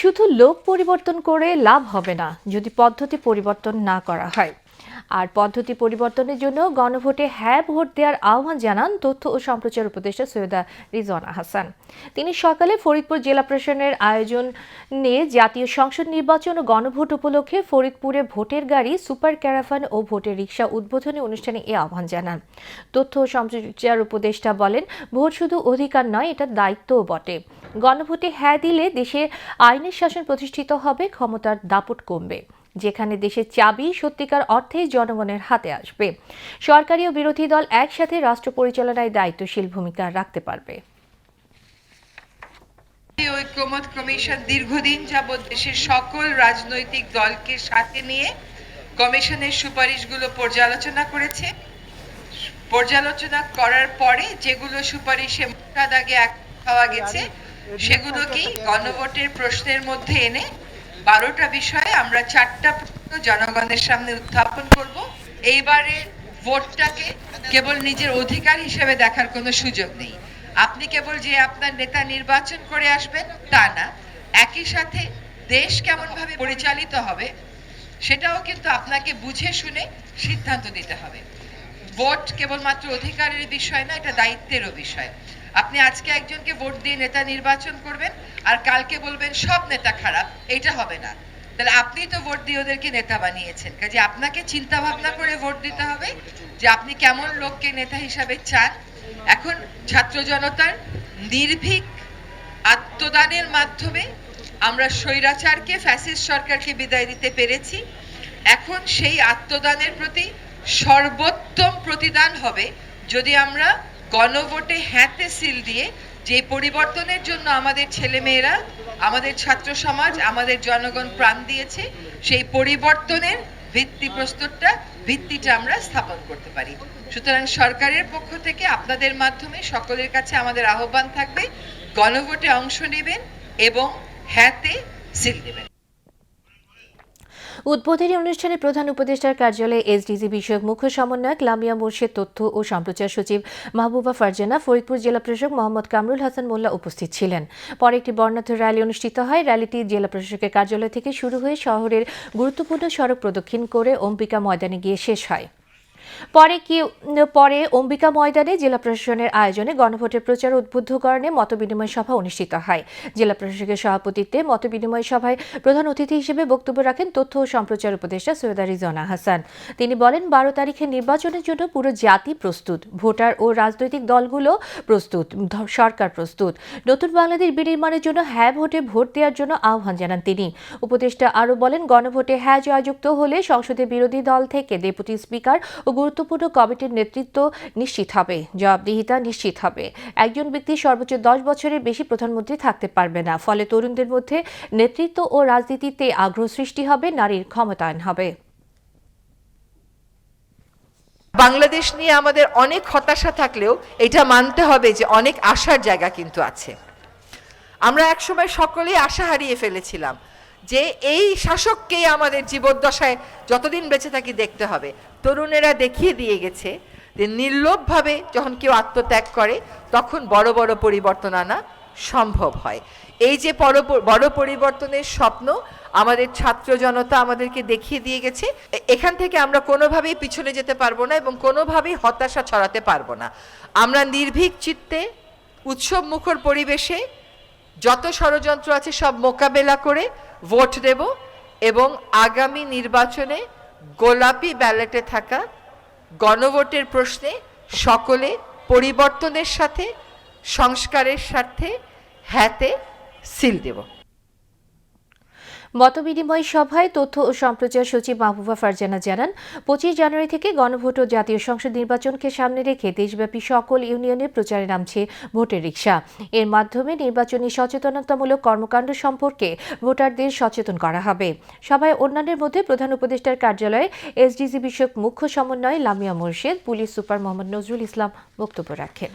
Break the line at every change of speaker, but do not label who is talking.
শুধু লোক পরিবর্তন করে লাভ হবে না, যদি পদ্ধতি পরিবর্তন না করা হয়। আর পদ্ধতি পরিবর্তনের জন্য গণভোটে হ্যাঁ ভোট দেওয়ার আহ্বান জানান তথ্য ও সম্প্রচার উপদেষ্টা সৈয়দা রিজওয়ানা হাসান। তিনি সকালে ফরিদপুর জেলা প্রশাসনের আয়োজনে জাতীয় সংসদ নির্বাচন ও গণভোট উপলক্ষে ফরিদপুরে ভোটের গাড়ি, সুপার ক্যারাভান ও ভোটের রিক্সা উদ্বোধনী অনুষ্ঠানে এ আহ্বান জানান। তথ্য ও সম্প্রচার উপদেষ্টা বলেন, ভোট শুধু অধিকার নয়, এটা দায়িত্বও বটে। গণভোটে হ্যাঁ দিলে দেশে আইনের শাসন প্রতিষ্ঠিত হবে, ক্ষমতার দাপট কমবে, যেখানে দেশের চাবি সত্যিকার অর্থেই জনগণের হাতে আসবে। সরকারি ও বিরোধী দল একসাথে রাষ্ট্র পরিচালনায় দায়িত্বশীল ভূমিকা রাখতে পারবে।
ঐক্যমত কমিশন দীর্ঘদিন যাবৎ দেশের সকল রাজনৈতিক দলকে সাথে নিয়ে কমিশনের সুপারিশগুলো পর্যালোচনা করেছে। পর্যালোচনা করার পরে যেগুলো সুপারিশে মোটা দাগে এক পাওয়া গেছে সেগুলোকেই গণভোটের প্রশ্নের মধ্যে এনে বারোটা বিষয়ে আমরা চারটা প্রশ্ন জনগণের সামনে উত্থাপন করব। এইবারে ভোটটাকে কেবল নিজের অধিকার হিসেবে দেখার কোনো সুযোগ নেই। আপনি কেবল যে আপনার নেতা নির্বাচন করে আসবেন তা না, একই সাথে দেশ কেমন ভাবে পরিচালিত হবে সেটাও কিন্তু আপনাকে বুঝে শুনে সিদ্ধান্ত দিতে হবে। ভোট কেবলমাত্র অধিকারের বিষয় না, এটা দায়িত্বেরও বিষয়। আপনি আজকে একজনকে ভোট দিয়ে নেতা নির্বাচন করবেন আর কালকে বলবেন সব নেতা খারাপ এটা হবে না। তাহলে আপনি তো ভোট দিয়ে ওদেরকে নেতা বানিয়েছেন, কাজে আপনাকে চিন্তা ভাবনা করে ভোট দিতে হবে যে আপনি কেমন লোককে নেতা হিসাবে চান। এখন ছাত্র জনতার নির্ভীক আত্মদানের মাধ্যমে আমরা স্বৈরাচারকে, ফ্যাসিস্ট সরকারকে বিদায় দিতে পেরেছি। এখন সেই আত্মদানের প্রতি সর্বোত্তম প্রতিদান হবে যদি আমরা গণভোটে হ্যাঁতে সিল দিয়ে যে পরিবর্তনের জন্য আমাদের ছেলেমেয়েরা, আমাদের ছাত্র সমাজ, আমাদের জনগণ প্রাণ দিয়েছে, সেই পরিবর্তনের ভিত্তি প্রস্তুতটা ভিত্তিটা আমরা স্থাপন করতে পারি। সুতরাং সরকারের পক্ষ থেকে আপনাদের মাধ্যমে সকলের কাছে আমাদের আহ্বান থাকবে গণভোটে অংশ নেবেন এবং হ্যাঁতে সিল দেবেন।
উদ্বোধনী অনুষ্ঠানে প্রধান উপদেষ্টার কার্যালয়ে এসডিজি বিষয়ক মুখ্য সমন্বয়ক লামিয়া মোর্শেদ তথ্য ও সম্প্রচার সচিব মাহবুবা ফারজানা, ফরিদপুর জেলা প্রশাসক মোহাম্মদ কামরুল হাসান মোল্লা উপস্থিত ছিলেন। পরে একটি বর্ণাঢ্য র্যালি অনুষ্ঠিত হয়। র্যালিটি জেলা প্রশাসকের কার্যালয় থেকে শুরু হয়ে শহরের গুরুত্বপূর্ণ সড়ক প্রদক্ষিণ করে অম্বিকা ময়দানে গিয়ে শেষ হয়। পরে কি, পরে অম্বিকা ময়দানে জেলা প্রশাসনের আয়োজনে গণভোটের প্রচার উদ্বুদ্ধকরণে মতবিনিময় সভা অনুষ্ঠিত হয়। জেলা প্রশাসকের সভাপতিত্বে মতবিনিময় সভায় প্রধান অতিথি হিসেবে বক্তব্য রাখেন তথ্য ও সম্প্রচার উপদেষ্টা সৈয়দা রিজওয়ানা হাসান। তিনি বলেন, বারো তারিখে নির্বাচনের জন্য পুরো জাতি প্রস্তুত, ভোটার ও রাজনৈতিক দলগুলো প্রস্তুত সরকার প্রস্তুত। নতুন বাংলাদেশ বিনির্মাণের জন্য হ্যাঁ ভোটে ভোট দেওয়ার জন্য আহ্বান জানান তিনি। উপদেষ্টা আরও বলেন, গণভোটে হ্যাঁ জয়যুক্ত হলে সংসদে বিরোধী দল থেকে ডেপুটি স্পিকার ও গুরুত্বপূর্ণ কমিটির নেতৃত্ব নিশ্চিত হবে, জবাবদিহিতা নিশ্চিত হবে। একজন ব্যক্তি সর্বোচ্চ দশ বছরের বেশি প্রধানমন্ত্রী থাকতে পারবে না, ফলে তরুণদের মধ্যে নেতৃত্ব ও রাজনীতিতে আগ্রহ সৃষ্টি হবে, নারীর ক্ষমতায়ন হবে।
বাংলাদেশ নিয়ে আমাদের অনেক হতাশা থাকলেও এটা মানতে হবে যে অনেক আশার জায়গা কিন্তু আছে। আমরা একসময় সকলেই আশা হারিয়ে ফেলেছিলাম যে এই শাসককেই আমাদের জীবদ্দশায় যতদিন বেঁচে থাকি দেখতে হবে। তরুণেরা দেখিয়ে দিয়ে গেছে যে নির্লোভভাবে যখন কেউ আত্মত্যাগ করে, তখন বড় বড় পরিবর্তন আনা সম্ভব হয়। এই যে বড় পরিবর্তনের স্বপ্ন, আমাদের ছাত্র জনতা আমাদেরকে দেখিয়ে দিয়ে গেছে এখান থেকে আমরা কোনোভাবেই পিছনে যেতে পারব না এবং কোনোভাবেই হতাশা ছড়াতে পারব না। আমরা নির্ভীক চিত্তে উৎসব মুখর পরিবেশে, যত ষড়যন্ত্র আছে সব মোকাবেলা করে ভোট দেব এবং আগামী নির্বাচনে গোলাপি ব্যালটে থাকা গণভোটের প্রশ্নে সকলে পরিবর্তনের সাথে, সংস্কারের স্বার্থে হ্যাতে সিল দেব।
মতবিনিময় সভায় তথ্য ও সম্প্রচার সচিব মাহবুবা ফারজানা জানান, পঁচিশ জানুয়ারি থেকে গণভোট ও জাতীয় সংসদ নির্বাচনকে সামনে রেখে দেশব্যাপী সকল ইউনিয়নে প্রচারে নামছে ভোটের রিক্সা এর মাধ্যমে নির্বাচনী সচেতনতামূলক কর্মকাণ্ড সম্পর্কে ভোটারদের সচেতন করা হবে। সভায় অন্যান্যের মধ্যে প্রধান উপদেষ্টার কার্যালয়ে এসডিজি বিষয়ক মুখ্য সমন্বয় লামিয়া মোর্শেদ, পুলিশ সুপার মোহাম্মদ নজরুল ইসলাম বক্তব্য রাখেন।